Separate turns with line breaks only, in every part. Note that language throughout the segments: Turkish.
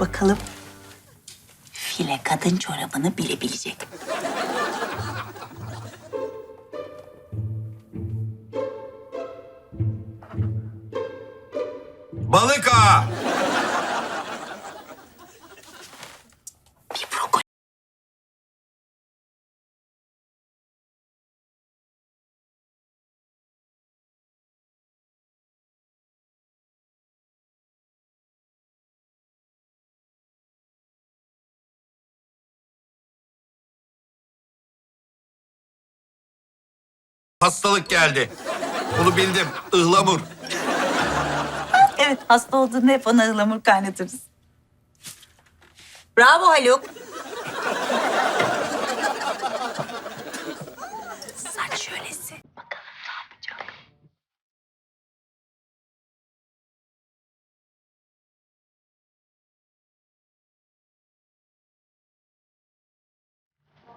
Bakalım file kadın çorabını bilebilecek.
Balık ağa. Hastalık geldi. Bunu bildim. Ihlamur.
Evet hasta olduğunda hep ona ıhlamur kaynatırız. Bravo Haluk. Saç şöylesi. Bakalım ne yapacak.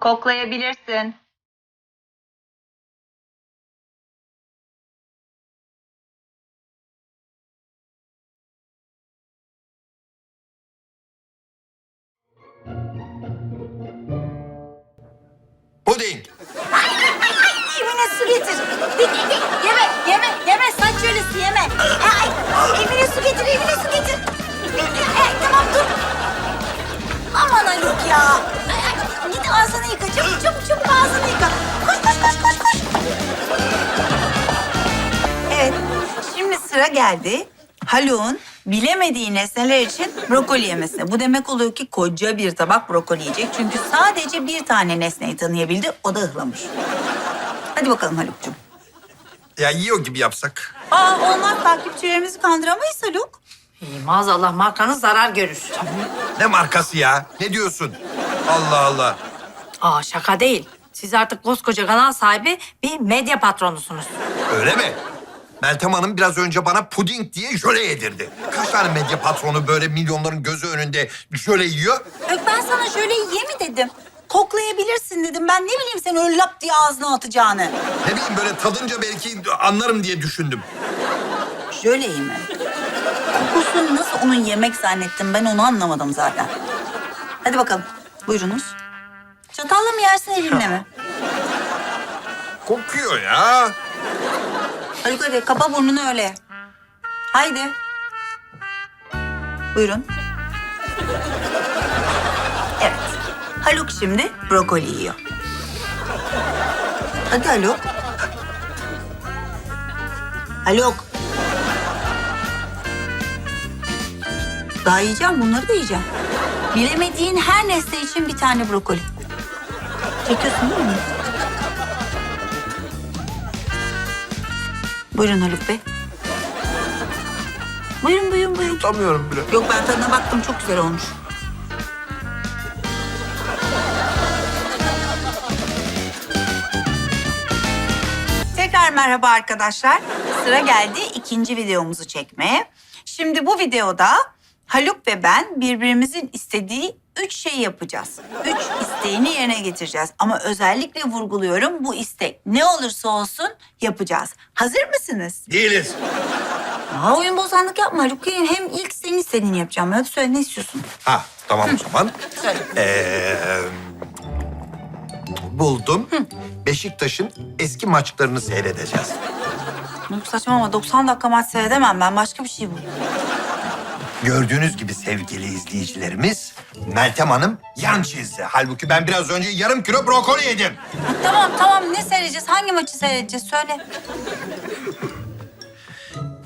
Koklayabilirsin. Su getir. Yeme, yeme, yeme. Saç şölesi yeme. Ay, Emine su getir, Emine su getir. Ay, tamam dur. Aman Haluk ya. Ay, ay, Git ağzını yıka. Çabuk, çabuk, çabuk ağzını yıka. Koş, koş, koş, koş, koş. Evet, şimdi sıra geldi. Haluk'un bilemediği nesneler için brokoli yemesine. Bu demek oluyor ki koca bir tabak brokoli yiyecek. Çünkü sadece bir tane nesneyi tanıyabildi. O da ıhlamur. Hadi bakalım Haluk'cum.
Ya yiyor gibi yapsak.
Aa olmaz takipçilerimizi kandıramayız Haluk.
İyi, maazallah markanız zarar görür.
Ne markası ya? Ne diyorsun? Allah Allah.
Aa şaka değil. Siz artık koskoca kanal sahibi bir medya patronusunuz.
Öyle mi? Meltem Hanım biraz önce bana puding diye jöle yedirdi. Kaç tane medya patronu böyle milyonların gözü önünde jöle yiyor?
Ben sana şöyle ye mi dedim. Koklayabilirsin dedim. Ben ne bileyim sen öyle lap diye ağzına atacağını.
Ne bileyim böyle tadınca belki anlarım diye düşündüm.
Jöleyi mi? Kokusunu nasıl onun yemek zannettim ben onu anlamadım zaten. Hadi bakalım buyurunuz. Çatalla mı yersin elinle mi?
Kokuyor ya.
Haluk hadi kapa burnunu öyle. Haydi. Buyurun. Evet. Haluk şimdi brokoli yiyor. Hadi Haluk. Haluk. Daha yiyeceğim, bunları da yiyeceğim. Bilemediğin her nesne için bir tane brokoli. Çekiyorsun değil mi? Buyurun Haluk Bey. Buyurun, buyurun, buyurun.
Tutamıyorum bile.
Yok ben tadına baktım, çok güzel olmuş. Merhaba arkadaşlar. Sıra geldi ikinci videomuzu çekmeye. Şimdi bu videoda Haluk ve ben birbirimizin istediği üç şey yapacağız. Üç isteğini yerine getireceğiz. Ama özellikle vurguluyorum bu istek ne olursa olsun yapacağız. Hazır mısınız?
Değiliz.
Aa, oyun bozanlık yapma Haluk. Hem ilk senin istediğini yapacağım. Hadi söyle ne istiyorsun?
Ha tamam o zaman.
Söyle.
Ee, buldum. Beşiktaş'ın eski maçlarını seyredeceğiz.
Haluk saçma ama 90 dakika maç seyredemem ben. Başka bir şey bul.
Gördüğünüz gibi sevgili izleyicilerimiz Meltem Hanım yan çizdi. Halbuki ben biraz önce yarım kilo brokoli yedim.
Tamam tamam ne seyredeceğiz? Hangi maçı seyredeceğiz? Söyle.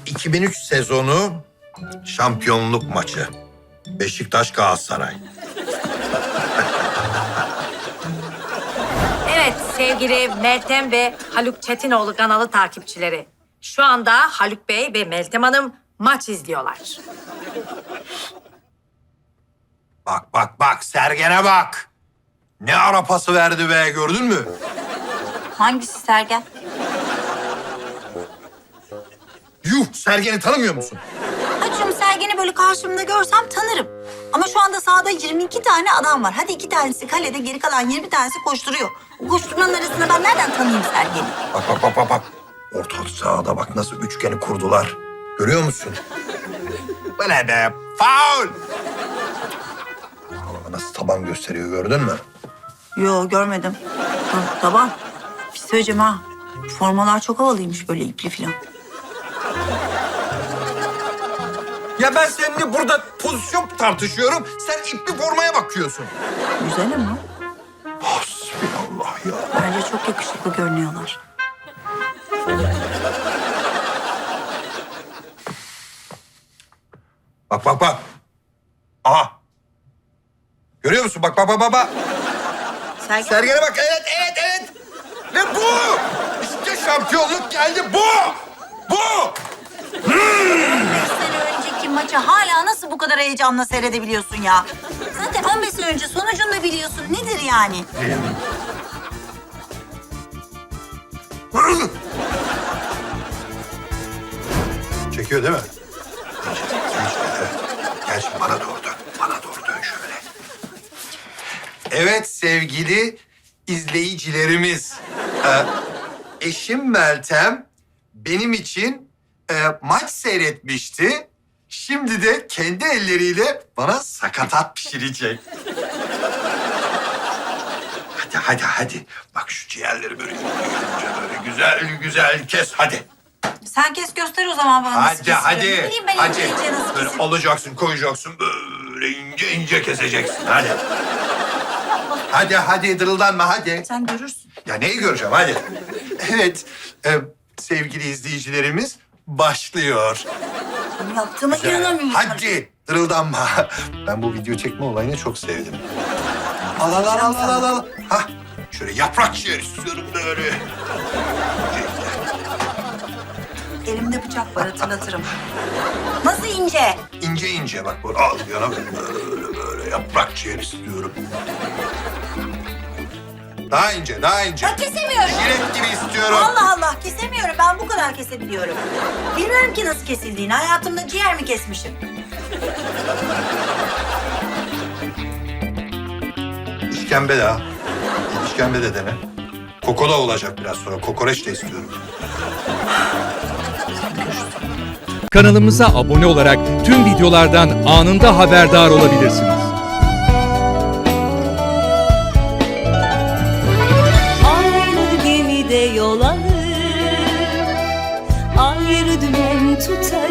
2003 sezonu şampiyonluk maçı. Beşiktaş Galatasaray.
Sevgili Meltem ve Haluk Çetinoğlu kanalı takipçileri. Şu anda Haluk Bey ve Meltem Hanım maç izliyorlar.
Bak bak bak Sergen'e bak. Ne ara pası verdi be gördün mü?
Hangisi Sergen?
Yuh Sergen'i tanımıyor musun?
Hacım Sergen'i böyle karşımda görsem tanırım. Ama şu anda sahada 22 tane adam var. Hadi iki tanesi kalede, geri kalan 20 tanesi koşturuyor. O koşturmanın arasında ben nereden tanıyayım Sergen'i?
Bak bak bak bak bak. Orta sahada bak nasıl üçgeni kurdular. Görüyor musun? Bu ne be? Faul! taban gösteriyor gördün mü?
Yo görmedim. Ha, taban. Bir şey söyleyeceğim ha. Formalar çok havalıymış böyle ipli falan.
Ya ben seninle burada pozisyon tartışıyorum. Sen ipli formaya bakıyorsun.
Güzel ama.
Hasbinallah ya.
Bence çok yakışıklı görünüyorlar.
Bak bak bak. Aha. Görüyor musun? Bak bak bak bak. bak.
Sergen,
Sergen'e bak. Evet evet evet. Ve bu. İşte şampiyonluk geldi. Bu.
15 sene önceki maçı hala nasıl bu kadar heyecanla seyredebiliyorsun ya? Zaten 15 sene önce sonucunu da biliyorsun. Nedir yani?
Çekiyor değil mi? Gel şimdi bana doğru dön. Bana doğru dön şöyle. Evet sevgili izleyicilerimiz. Ee, eşim Meltem benim için e, maç seyretmişti. Şimdi de kendi elleriyle bana sakatat pişirecek. Hadi hadi hadi. Bak şu ciğerleri böyle böyle güzel güzel kes hadi.
Sen kes göster o zaman bana nasıl
Hadi
kesilir.
hadi.
Bileyim ben
hadi.
ince nasıl
Böyle
kesilir.
alacaksın koyacaksın böyle ince ince keseceksin hadi. hadi hadi dırıldanma hadi.
Sen görürsün.
Ya neyi göreceğim hadi. evet e, sevgili izleyicilerimiz başlıyor.
Bunu yaptığıma inanamıyorum.
Hadi dırıldanma. Ben bu video çekme olayını çok sevdim. Al al al al al al. Hah şöyle yaprak ciğer istiyorum böyle.
Elimde bıçak var hatırlatırım. Nasıl ince?
İnce ince bak böyle al yana böyle böyle yaprak ciğer istiyorum. Daha ince, daha ince.
Ben kesemiyorum.
Jilet gibi istiyorum.
Allah Allah kesemiyorum. Ben bu kadar kesebiliyorum. Bilmiyorum ki nasıl kesildiğini. Hayatımda ciğer mi kesmişim?
İşkembe de ha. İşkembe de dene. Kokola olacak biraz sonra. Kokoreç de istiyorum.
Kanalımıza abone olarak tüm videolardan anında haberdar olabilirsiniz.
цуца